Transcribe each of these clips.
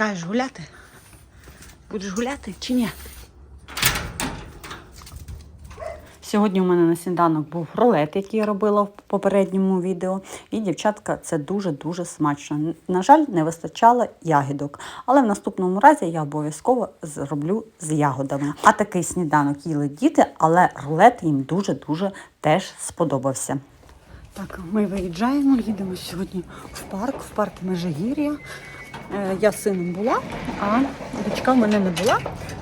Чекаєш гуляти? Будеш гуляти чи ні? Сьогодні у мене на сніданок був рулет, який я робила в попередньому відео. І, дівчатка, це дуже-дуже смачно. На жаль, не вистачало ягідок. Але в наступному разі я обов'язково зроблю з ягодами. А такий сніданок їли діти, але рулет їм дуже-дуже теж сподобався. Так, ми виїжджаємо, їдемо сьогодні в парк, в парк Межигір'я. Е, Я сином була, а дочка в мене не була.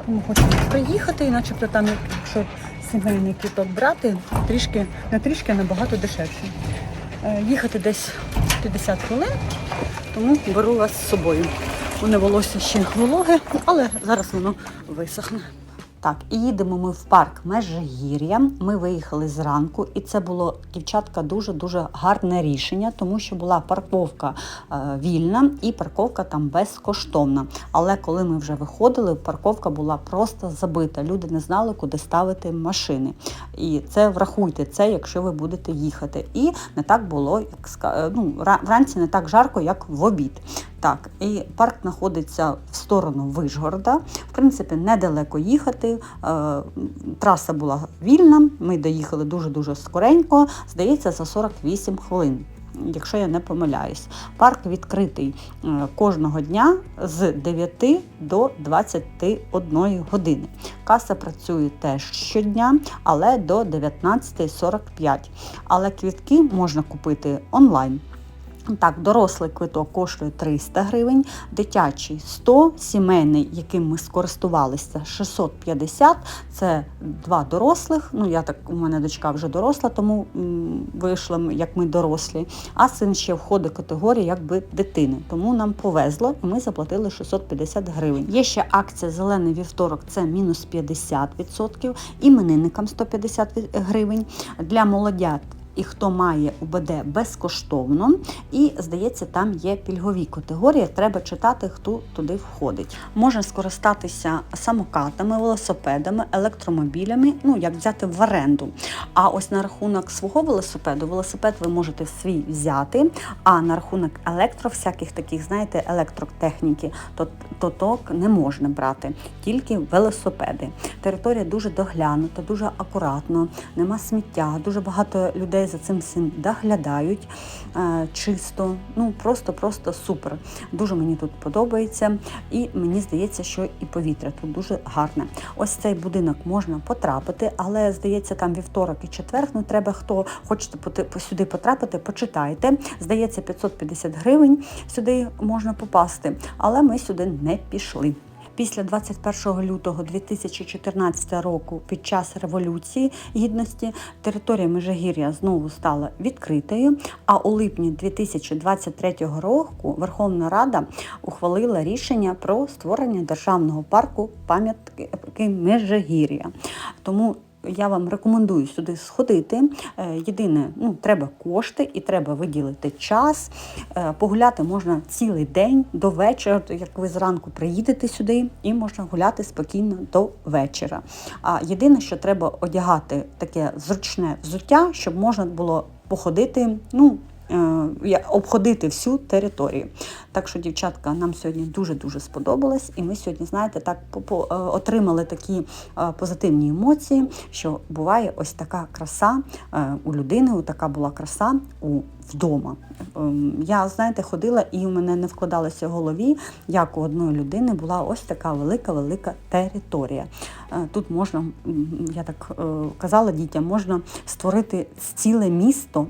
Тому хочемо приїхати, і начебто там, якщо сімейний квіток брати, трішки, не трішки, а набагато дешевше. Е, Їхати десь 50 хвилин, тому беру вас з собою. У волосся ще вологе, але зараз воно висохне. Так, і їдемо ми в парк Межигір'я. Ми виїхали зранку, і це було дівчатка дуже-дуже гарне рішення, тому що була парковка е, вільна і парковка там безкоштовна. Але коли ми вже виходили, парковка була просто забита. Люди не знали, куди ставити машини. І це врахуйте це, якщо ви будете їхати. І не так було, як ну, вранці не так жарко, як в обід. Так, і парк знаходиться в сторону Вишгорода. В принципі, недалеко їхати. Е, траса була вільна. Ми доїхали дуже-дуже скоренько. Здається, за 48 хвилин. Якщо я не помиляюсь, парк відкритий е, кожного дня з 9 до 21 години. Каса працює теж щодня, але до 19.45. Але квітки можна купити онлайн. Так, дорослий квиток коштує 300 гривень, дитячий 100, сімейний, яким ми скористувалися, 650. Це два дорослих. Ну, я так, у мене дочка вже доросла, тому м, вийшли як ми дорослі. А син ще входить в категорію якби дитини. Тому нам повезло, і ми заплатили 650 гривень. Є ще акція Зелений вівторок, це мінус 50%, іменинникам 150 гривень. Для молодят і хто має УБД безкоштовно. І, здається, там є пільгові категорії. Треба читати, хто туди входить. Можна скористатися самокатами, велосипедами, електромобілями, ну як взяти в оренду. А ось на рахунок свого велосипеду, велосипед ви можете свій взяти. А на рахунок електро, всяких таких, знаєте, електротехніки, то, то ток не можна брати, тільки велосипеди. Територія дуже доглянута, дуже акуратно, нема сміття, дуже багато людей за цим всім доглядають е, чисто. Ну просто-просто супер. Дуже мені тут подобається, і мені здається, що і повітря тут дуже гарне. Ось цей будинок можна потрапити, але здається, там вівторок і четвер. Ну треба хто хочете сюди потрапити, почитайте. Здається, 550 гривень сюди можна попасти, але ми сюди не пішли. Після 21 лютого 2014 року, під час революції гідності, територія Межигір'я знову стала відкритою. А у липні 2023 року Верховна Рада ухвалила рішення про створення державного парку пам'ятки Межигір'я. Тому я вам рекомендую сюди сходити. Е, Єдине, ну треба кошти і треба виділити час. Е, Погуляти можна цілий день до вечора, як ви зранку приїдете сюди, і можна гуляти спокійно до вечора. А єдине, що треба одягати таке зручне взуття, щоб можна було походити. ну, е, обходити всю територію. Так що, дівчатка, нам сьогодні дуже-дуже сподобалось, і ми сьогодні, знаєте, так е, отримали такі е, позитивні емоції, що буває ось така краса е, у людини, така була краса у вдома. Ем, Я, знаєте, ходила і у мене не вкладалося в голові, як у одної людини була ось така велика-велика територія. Тут можна, я так казала дітям, можна створити ціле місто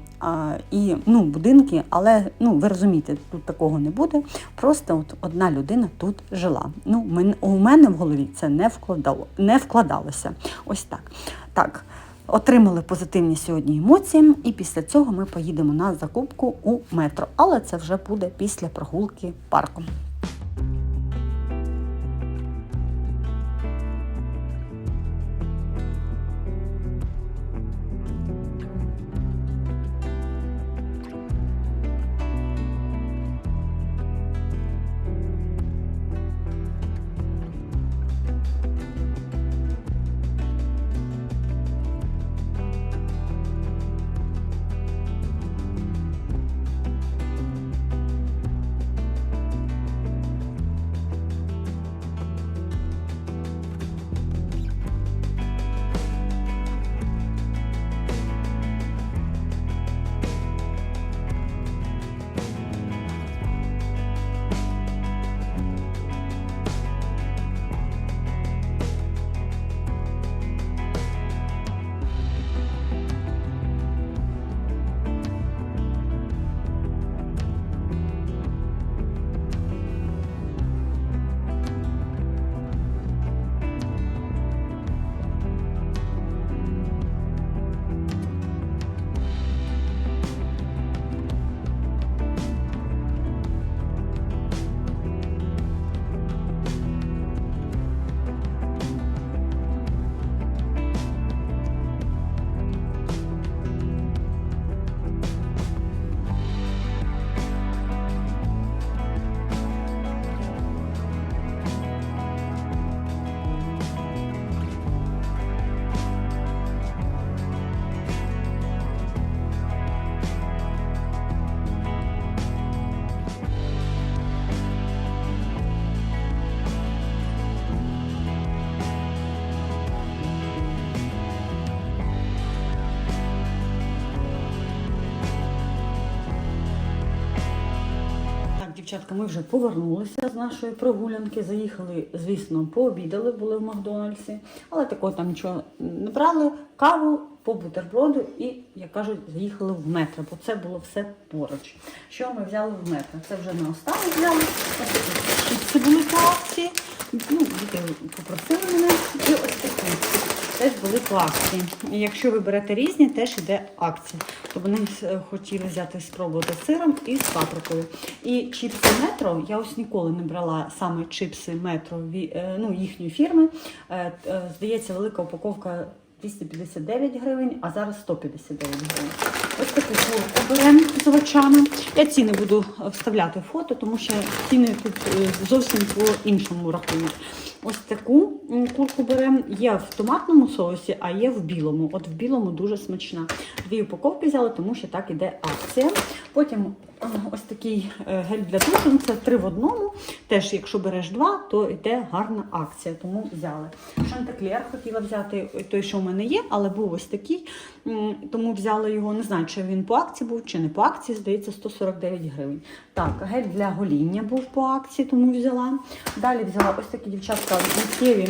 і ну, будинки, але ну, ви розумієте, тут такого не буде. Просто от одна людина тут жила. Ну, у мене в голові це не вкладало, не вкладалося. Ось так. Так. Отримали позитивні сьогодні емоції, і після цього ми поїдемо на закупку у метро. Але це вже буде після прогулки парком. Дівчатка, ми вже повернулися з нашої прогулянки. Заїхали, звісно, пообідали, були в Макдональдсі, але такого там нічого не брали. Каву по бутерброду і, як кажуть, заїхали в метро, бо це було все поруч. Що ми взяли в метро? Це вже на останнє взяли. Такі були по акції. Ну, діти попросили мене. І ось такі теж були по акції. Якщо ви берете різні, теж йде акція. То вони е, хотіли взяти спробувати з сиром і з паприкою. І чіпси метро я ось ніколи не брала саме чіпси метро е, ну, їхньої фірми. Е, Здається, велика упаковка 259 гривень, а зараз 159 гривень. Ось таку курку беремо з овочами. Я ціни буду вставляти фото, тому що ціни тут зовсім по-іншому рахують. Ось таку курку беремо. Є в томатному соусі, а є в білому. От в білому дуже смачна. Дві упаковки взяли, тому що так іде акція. Потім ось такий е, гель для душу. Це три в одному. Теж, якщо береш два, то йде гарна акція, тому взяли. Шантеклер хотіла взяти е, той, що в мене є, але був ось такий, тому взяла його. Не знаю, чи він по акції був, чи не по акції, здається, 149 гривень. Так, гель для гоління був по акції, тому взяла. Далі взяла ось такі дівчатка миттєві.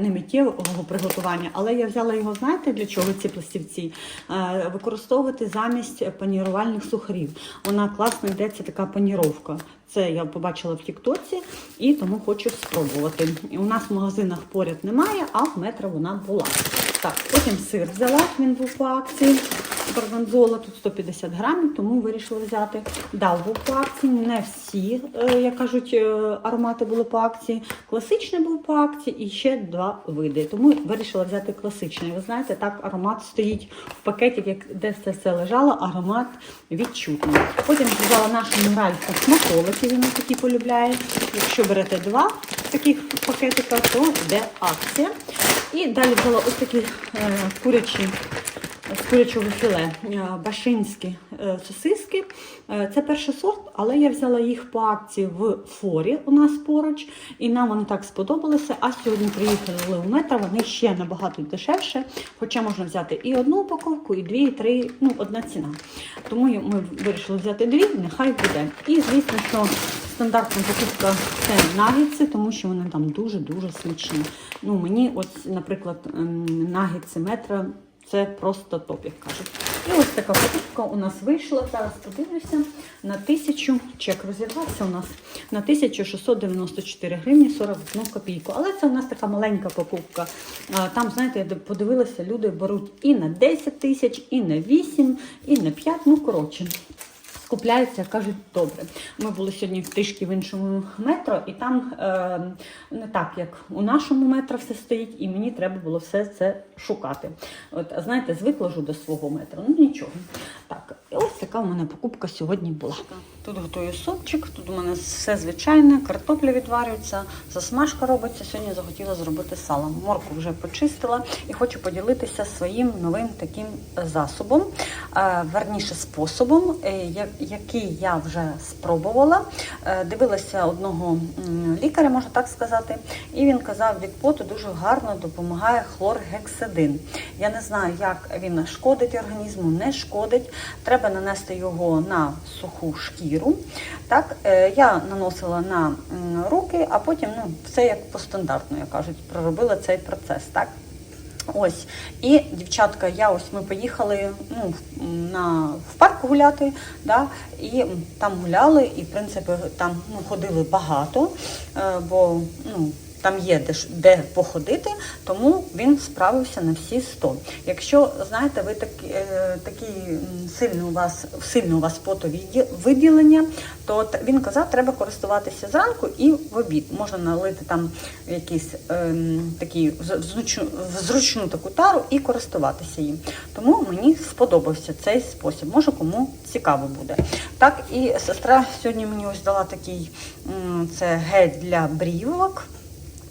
Не миттєвого приготування, але я взяла його, знаєте, для чого ці пластівці? Е, Використовувати замість панірувальних сухарів. Вона класно йде, це така паніровка. Це я побачила в Тіктоці і тому хочу спробувати. І у нас в магазинах поряд немає, а в метро вона була. Так, потім сир взяла, він був по акції. Горгонзола тут 150 грамів, тому вирішила взяти. Дав був по акції. Не всі, е, як кажуть, е, аромати були по акції. Класичний був по акції і ще два види. Тому вирішила взяти класичний. Ви знаєте, так аромат стоїть в пакеті, як де це все лежало, аромат відчутний. Потім взяла нашу Ральфа смаколики, він такі полюбляє. Якщо берете два таких пакетика, то йде акція. І далі взяла ось такі е, курячі з курячого філе, е, башинські е, сосиски. Е, Це перший сорт, але я взяла їх по акції в форі у нас поруч, і нам вони так сподобалися. А сьогодні приїхали в метро, вони ще набагато дешевше. Хоча можна взяти і одну упаковку, і дві, і три, ну, одна ціна. Тому ми вирішили взяти дві, нехай буде. І звісно, що стандартна покупка це нагетси, тому що вони там дуже-дуже смачні. Ну, мені, от, наприклад, ем, нагетси метро. Це просто топ, як кажуть. І ось така покупка у нас вийшла. Зараз подивлюся на тисячу. Чек розірвався у нас на 1694 гривні 41 копійку. Але це у нас така маленька покупка. Там, знаєте, я подивилася, люди беруть і на 10 тисяч, і на 8, і на 5. Ну, коротше. Скупляються, кажуть, добре. Ми були сьогодні в трішки в іншому метро, і там е, не так, як у нашому метро все стоїть, і мені треба було все це шукати. От, знаєте, звикла ж до свого метро. Ну нічого. Так, і ось така у мене покупка сьогодні була. Тут готую супчик, тут у мене все звичайне, картопля відварюється, засмажка робиться. Сьогодні захотіла зробити салом. Морку вже почистила і хочу поділитися своїм новим таким засобом, е, верніше способом, е, я- який я вже спробувала. Е, Дивилася одного лікаря, можна так сказати, і він казав, від поту дуже гарно допомагає хлоргексидин. Я не знаю, як він шкодить організму, не шкодить. Треба нанести його на суху шкіру. Так, е, я наносила на руки, а потім ну, все як по стандартну, як кажуть, проробила цей процес. Так? Ось. І дівчатка, я ось ми поїхали ну, на, в парк гуляти, да, і там гуляли, і в принципі там ну, ходили багато, е, бо ну, там є де, де походити, тому він справився на всі 100. Якщо знаєте, ви такі, е, такі сильні у вас сильне у вас потовиділення, то він казав, треба користуватися зранку і в обід. Можна налити там якийсь ем, такий зручну, зручну таку тару і користуватися їм. Тому мені сподобався цей спосіб. Може кому цікаво буде. Так, і сестра сьогодні мені ось дала такий це гель для брівок.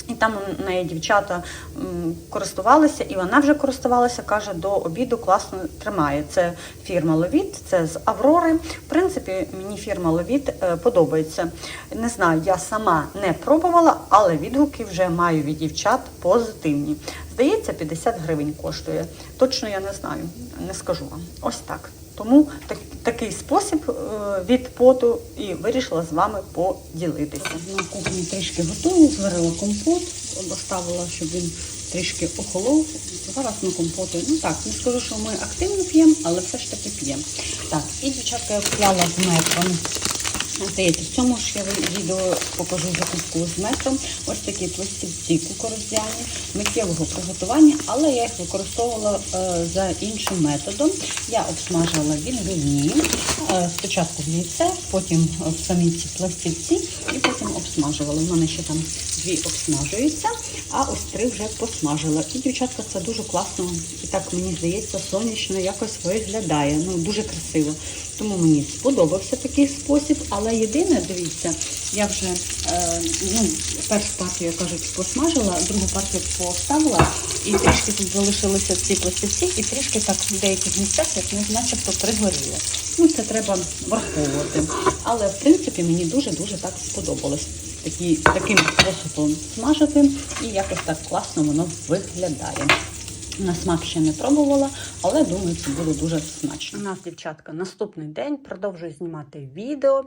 І там у неї дівчата користувалися, і вона вже користувалася, каже, до обіду класно тримає. Це фірма Ловіт, це з Аврори. В принципі, мені фірма Ловіт е, подобається. Не знаю, я сама не пробувала, але відгуки вже маю від дівчат позитивні. Здається, 50 гривень коштує. Точно я не знаю, не скажу вам. Ось так. Тому так, такий спосіб е, від поту і вирішила з вами поділитися. На кухні трішки готую, зварила компот, доставила, щоб він трішки охолов. Зараз ми компоти. Ну так, не скажу, що ми активно п'ємо, але все ж таки п'ємо. Так, і дівчатка я вклала з метром. Здається, в цьому ж я відео покажу закупку з метром. Ось такі пластівці кукурудзяні, миттєвого приготування, але я їх використовувала е, за іншим методом. Я обсмажувала відбивні, е, спочатку в яйце, потім в самі ці пластівці і потім обсмажувала. У мене ще там дві обсмажуються, а ось три вже посмажила. І дівчатка це дуже класно, і так мені здається, сонячно якось виглядає. Ну дуже красиво. Тому мені сподобався такий спосіб. Але єдине, дивіться, я вже е, ну, першу партію, як кажуть, посмажила, другу партію поставила, і трішки тут залишилися ці пластівці, і трішки так в деяких місцях, як не начебто пригоріло. Ну, це треба враховувати. Але в принципі мені дуже-дуже так сподобалось. Такі, таким способом смажити, і якось так класно воно виглядає. На смак ще не пробувала, але думаю, це буде дуже смачно. У нас, дівчатка, наступний день продовжую знімати відео.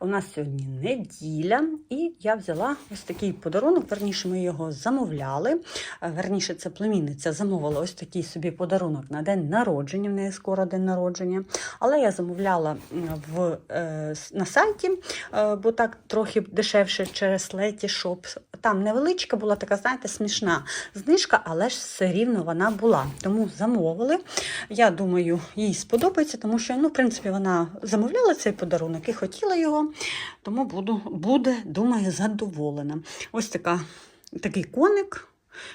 У нас сьогодні неділя, і я взяла ось такий подарунок. Верніше, ми його замовляли. Е, Верніше, це племінниця замовила ось такий собі подарунок на день народження. В неї скоро день народження. Але я замовляла в, е, на сайті, е, бо так трохи дешевше через Шоп. Там невеличка була така, знаєте, смішна знижка, але ж все рівно вона була. Тому замовили. Я думаю, їй сподобається, тому що, ну, в принципі, вона замовляла цей подарунок і хотіла його. Тому буду, буде, думаю, задоволена. Ось така, такий коник.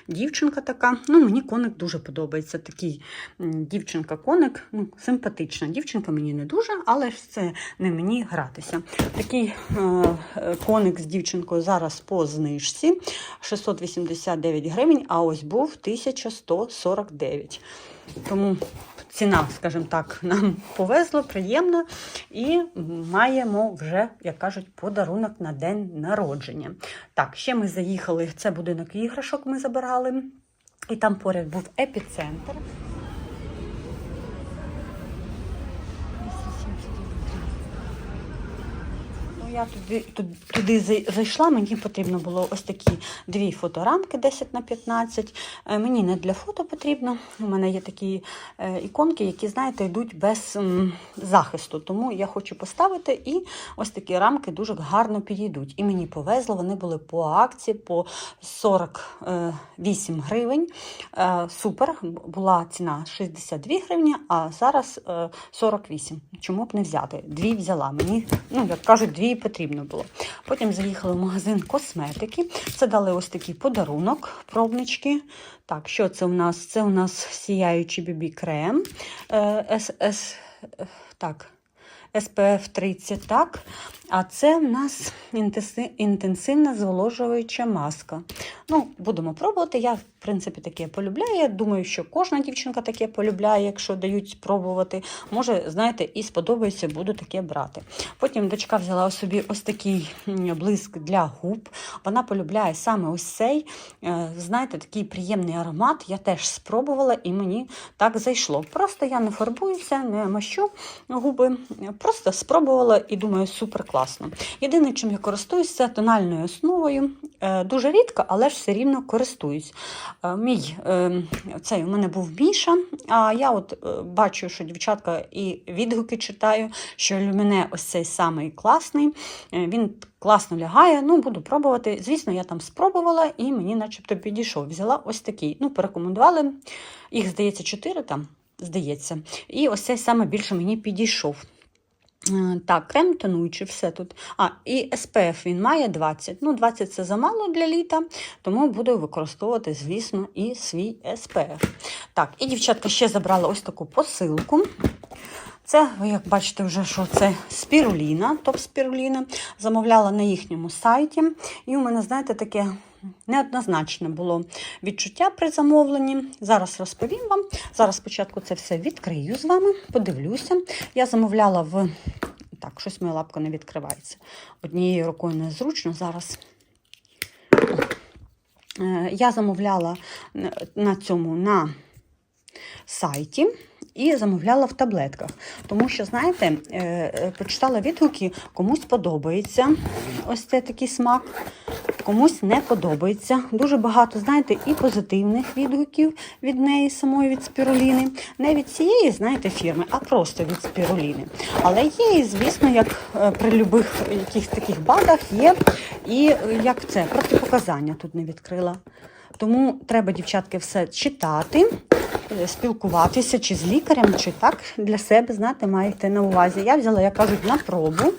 Дівчинка така, ну мені коник дуже подобається. Такий дівчинка-коник, ну, симпатична. Дівчинка мені не дуже, але ж це не мені гратися. Такий е, е, коник з дівчинкою зараз по знижці 689 гривень, а ось був 1149. Тому ціна, скажімо так, нам повезло, приємно і маємо вже, як кажуть, подарунок на день народження. Так, ще ми заїхали. Це будинок іграшок ми забирали. І там поряд був епіцентр. Я туди, туди, зайшла, мені потрібно було ось такі дві фоторамки 10 на 15. Е, Мені не для фото потрібно. У мене є такі е, іконки, які, знаєте, йдуть без захисту. Тому я хочу поставити і ось такі рамки дуже гарно підійдуть. І мені повезло, вони були по акції по 48 гривень. Е, Супер, була ціна 62 гривні, а зараз е, 48. Чому б не взяти? Дві взяла. Мені, ну, як кажуть, дві потрібно було. Потім заїхали в магазин косметики. Це дали ось такий подарунок, пробнички. Так, що це у нас? Це у нас сіяючий бібі крем. Е, е, так. SPF 30, так. А це в нас інтенсивна зволожуюча маска. Ну, будемо пробувати. Я, в принципі, таке полюбляю. Я думаю, що кожна дівчинка таке полюбляє, якщо дають спробувати. Може, знаєте, і сподобається, буду таке брати. Потім дочка взяла собі ось такий блиск для губ. Вона полюбляє саме ось цей, е, знаєте, такий приємний аромат. Я теж спробувала і мені так зайшло. Просто я не фарбуюся, не мащу губи. Просто спробувала і думаю, супер класно. Єдине, чим я користуюся, тональною основою. Е, Дуже рідко, але ж все рівно користуюсь. Е, Мій е, цей у мене був Міша, а я от е, бачу, що дівчатка і відгуки читаю, що люміне ось цей самий класний. Він класно лягає. Ну, буду пробувати. Звісно, я там спробувала і мені начебто підійшов. Взяла ось такий. Ну, порекомендували. Їх, здається, чотири там, здається. І ось цей саме більше мені підійшов. Е, Так, крем тонуючий, все тут. А, і SPF він має 20. Ну, 20 це замало для літа, тому буду використовувати, звісно, і свій SPF. Так, і дівчатка ще забрала ось таку посилку. Це, ви як бачите, вже що це спіруліна, топ-спіруліна. Замовляла на їхньому сайті. І у мене, знаєте, таке неоднозначне було відчуття при замовленні. Зараз розповім вам. Зараз спочатку це все відкрию з вами, подивлюся. Я замовляла в. Так, щось моя лапка не відкривається. Однією рукою незручно зараз. Е, Я замовляла на- на цьому на сайті. І замовляла в таблетках. Тому що, знаєте, е, е, відгуки, комусь подобається ось це такий смак, комусь не подобається. Дуже багато, знаєте, і позитивних відгуків від неї, самої від спіруліни. Не від цієї, знаєте, фірми, а просто від спіруліни. Але є, звісно, як е, при любих якихось таких бадах є і як це, протипоказання тут не відкрила. Тому треба, дівчатки, все читати, спілкуватися чи з лікарем, чи так для себе, знаєте, маєте на увазі. Я взяла, як кажуть, на пробу.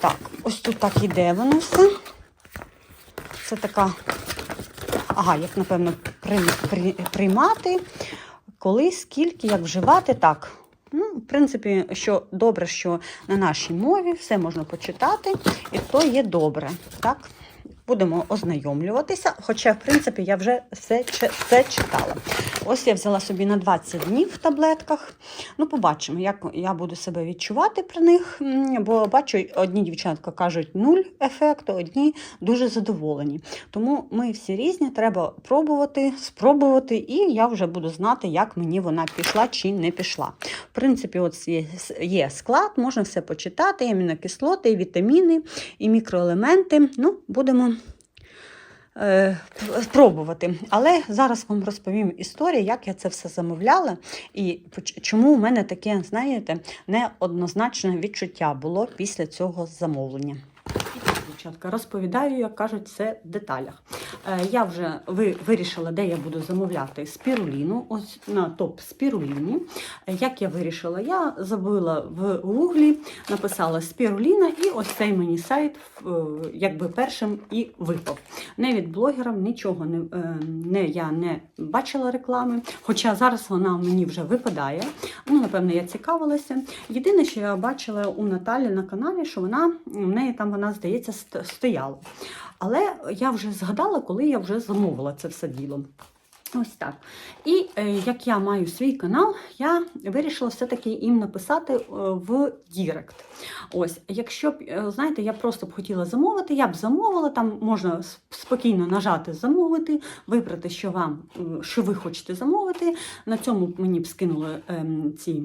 Так, ось тут так іде воно все. Це така, ага, як напевно при, при, приймати, коли, скільки, як вживати, так. Ну, в принципі, що добре, що на нашій мові все можна почитати, і то є добре. Так? Будемо ознайомлюватися, хоча, в принципі, я вже все, все читала. Ось я взяла собі на 20 днів в таблетках. Ну, побачимо, як я буду себе відчувати при них. Бо бачу, одні дівчатка кажуть нуль ефекту, одні дуже задоволені. Тому ми всі різні, треба пробувати, спробувати, і я вже буду знати, як мені вона пішла чи не пішла. В принципі, от є, склад, можна все почитати, і амінокислоти, вітаміни, і мікроелементи. Ну, будемо спробувати. Але зараз вам розповім історію, як я це все замовляла, і чому у мене таке, знаєте, неоднозначне відчуття було після цього замовлення. Дівчатка, розповідаю, як кажуть, все в деталях. Е, я вже вирішила, де я буду замовляти спіруліну, ось на топ спіруліні. Е, Як я вирішила, я забила в гуглі, написала спіруліна, і ось цей мені сайт е, якби першим і випав. Не від блогерів, нічого не, не я не бачила реклами. Хоча зараз вона мені вже випадає. Ну, напевно, я цікавилася. Єдине, що я бачила у Наталі на каналі, що вона в неї там вона, здається, ст- стояла. Але я вже згадала, коли я вже замовила це все діло. Ось так. І е, як я маю свій канал, я вирішила все-таки їм написати е, в Дірект. Ось, якщо б, е, знаєте, я просто б хотіла замовити, я б замовила, там можна спокійно нажати замовити, вибрати, що вам, що ви хочете замовити. На цьому мені б скинули ем, ці.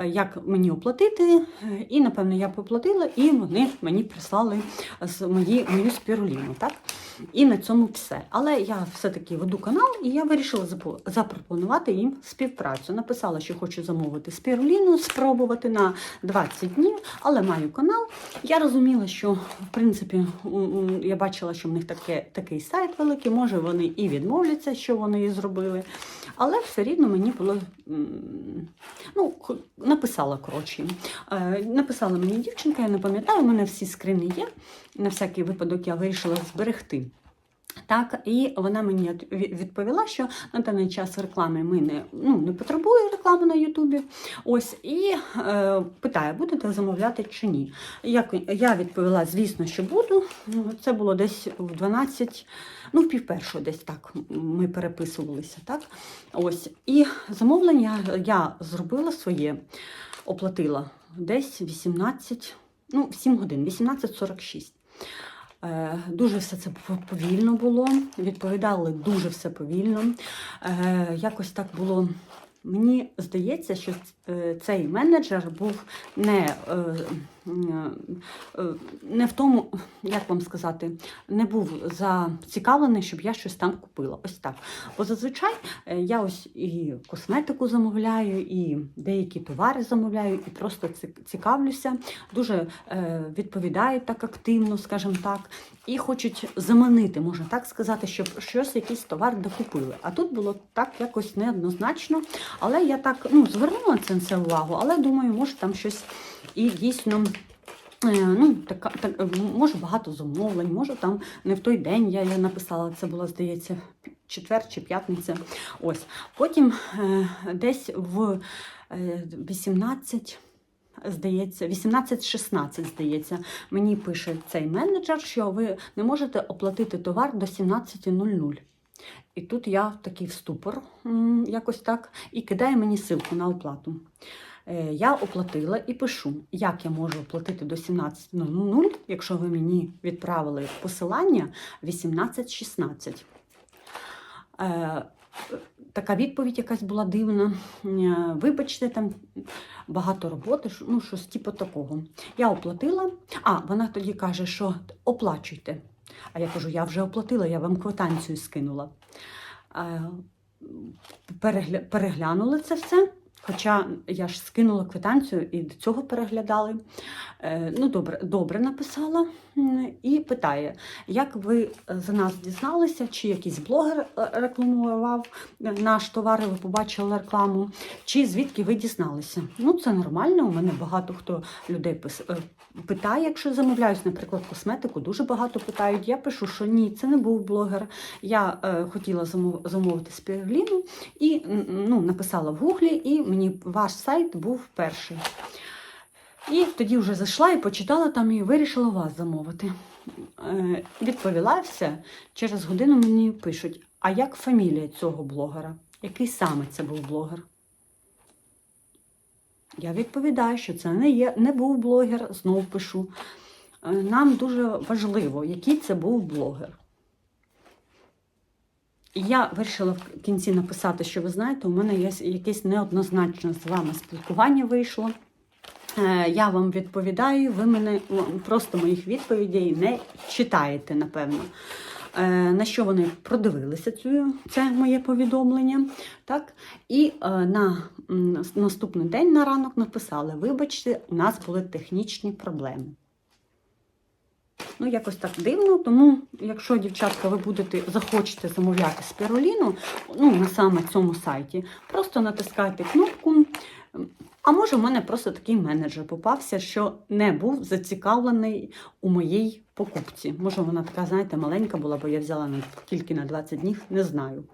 Е, Як мені оплатити, і напевно я поплатила, і вони мені прислали мої, мою спіруліну. Так? І на цьому все. Але я все-таки веду канал, і я вирішила запропонувати їм співпрацю. Написала, що хочу замовити спіруліну, спробувати на 20 днів, але маю канал. Я розуміла, що в принципі я бачила, що в них таке, такий сайт великий, може вони і відмовляться, що вони і зробили. Але все рівно мені було ну, написала коротше. Е, Написала мені дівчинка, я не пам'ятаю, у мене всі скрини є. На всякий випадок я вирішила зберегти. Так, і вона мені відповіла, що на даний час реклами ми не, ну, не потребує реклами на Ютубі. Ось і е, питає, будете замовляти чи ні. Як я відповіла, звісно, що буду. Це було десь в 12, ну в пів першого десь так ми переписувалися. Так? Ось. І замовлення я зробила своє, оплатила десь 18, ну, 7 годин, 18.46. Е, Дуже все це повільно було, відповідали дуже все повільно. Е, Якось так було. Мені здається, що е, цей менеджер був не, не в тому, як вам сказати, не був зацікавлений, щоб я щось там купила. Ось так. Бо зазвичай е, я ось і косметику замовляю, і деякі товари замовляю, і просто цікавлюся, дуже е, відповідають так активно, скажімо так, і хочуть заманити, можна так сказати, щоб щось, якийсь товар докупили. А тут було так якось неоднозначно. Але я так ну, звернула це увагу, але думаю, може там щось і дійсно. е, Ну, така, так, е, може багато замовлень, може там не в той день я, я написала, це було, здається, четвер чи п'ятниця. Ось. Потім е, десь в е, 18, здається, 18-16, здається, мені пише цей менеджер, що ви не можете оплатити товар до 17.00. І тут я в такий в ступор, якось так, і кидає мені ссылку на оплату. Е, Я оплатила і пишу, як я можу оплатити до 17.00, якщо ви мені відправили посилання 18.16. Е, така відповідь якась була дивна. Е, Вибачте, там багато роботи, ну, щось типу такого. Я оплатила, а вона тоді каже, що оплачуйте. А я кажу, я вже оплатила, я вам квитанцію скинула. Перегля... Переглянули це все. Хоча я ж скинула квитанцію і до цього переглядали. Е, ну, добре, добре написала і питає, як ви е, за нас дізналися, чи якийсь блогер е, рекламував наш товар, ви побачили рекламу, чи звідки ви дізналися? Ну, це нормально. У мене багато хто людей пис- е, питає, якщо замовляюсь, наприклад, косметику, дуже багато питають. Я пишу, що ні, це не був блогер. Я е, хотіла замов- замовити спіруліну і ну, написала в гуглі, і мені ваш сайт був перший. І тоді вже зайшла і почитала там і вирішила вас замовити. Е, відповіла все. Через годину мені пишуть: а як фамілія цього блогера? Який саме це був блогер? Я відповідаю, що це не, є, не був блогер, знову пишу. Е, Нам дуже важливо, який це був блогер. Я вирішила в кінці написати, що ви знаєте, у мене є якесь неоднозначне з вами спілкування вийшло. Е, Я вам відповідаю, ви мене просто моїх відповідей не читаєте, напевно. Е, На що вони продивилися цю, це моє повідомлення. Так? І е, на наступний день на ранок написали: вибачте, у нас були технічні проблеми. Ну, якось так дивно, тому якщо, дівчатка, ви будете захочете замовляти спіруліну, ну, на саме цьому сайті, просто натискайте кнопку. А може, в мене просто такий менеджер попався, що не був зацікавлений у моїй покупці. Може, вона така, знаєте, маленька була, бо я взяла тільки на 20 днів, не знаю.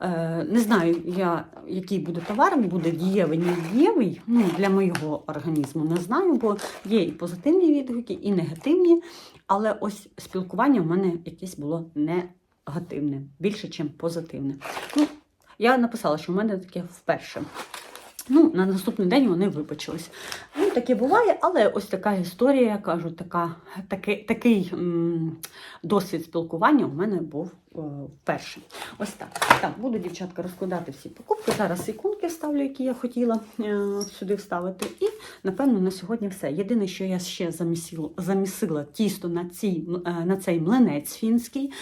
Е, не знаю, я, який буде товар, буде дієвий, не дієвий ну, для моєго організму. Не знаю, бо є і позитивні відгуки, і негативні. Але ось спілкування в мене якесь було негативне, більше, ніж позитивне. Ну, я написала, що в мене таке вперше. Ну, на наступний день вони вибачились. Ну, таке буває, але ось така історія, я кажу, така, такий, такий м, досвід спілкування у мене був е, вперше. Ось так. Так, буду, дівчатка, розкладати всі покупки. Зараз іконки вставлю, які я хотіла е, сюди вставити. І, напевно, на сьогодні все. Єдине, що я ще замісила, замісила тісто на, цій, е, на цей млинець фінський.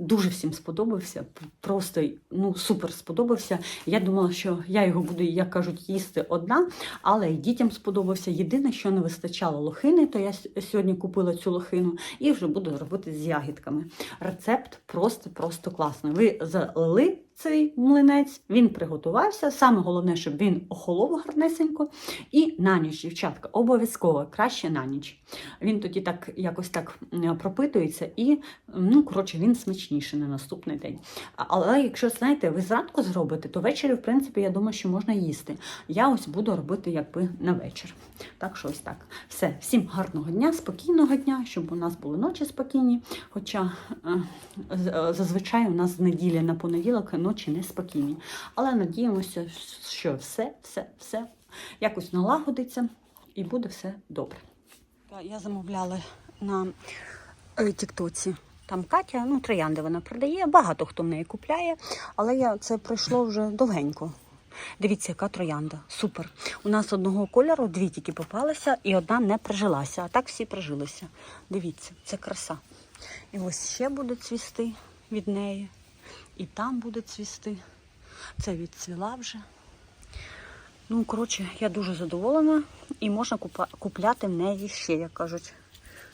Дуже всім сподобався, просто ну супер сподобався. Я думала, що я його буду, як кажуть, їсти одна, але й дітям сподобався. Єдине, що не вистачало лохини, то я сьогодні купила цю лохину і вже буду робити з ягідками. Рецепт просто-просто класно. Ви залили цей млинець, він приготувався. Саме головне, щоб він охолов гарнесенько. І на ніч, дівчатка, обов'язково краще на ніч. Він тоді так якось так пропитується і ну, коротше, він смачніший на наступний день. Але якщо знаєте, ви зранку зробите, то ввечері, в принципі, я думаю, що можна їсти. Я ось буду робити якби на вечір. Так що ось так. Все, всім гарного дня, спокійного дня, щоб у нас були ночі спокійні. Хоча е, е, зазвичай у нас з неділі на понеділок ночі неспокійні. Але надіємося, що все, все, все якось налагодиться і буде все добре. Я замовляла на е, Тіктоці. Там Катя, ну, троянди вона продає, багато хто в неї купляє, але я це пройшло вже довгенько. Дивіться, яка троянда. Супер. У нас одного кольору дві тільки попалися, і одна не прижилася. А так всі прижилися. Дивіться, це краса. І ось ще буде цвісти від неї. І там буде цвісти. Це відцвіла вже. Ну, коротше, я дуже задоволена і можна купляти в неї ще, як кажуть.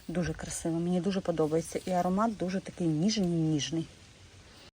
Дуже красиво, мені дуже подобається. І аромат дуже такий ніжний, ніжний.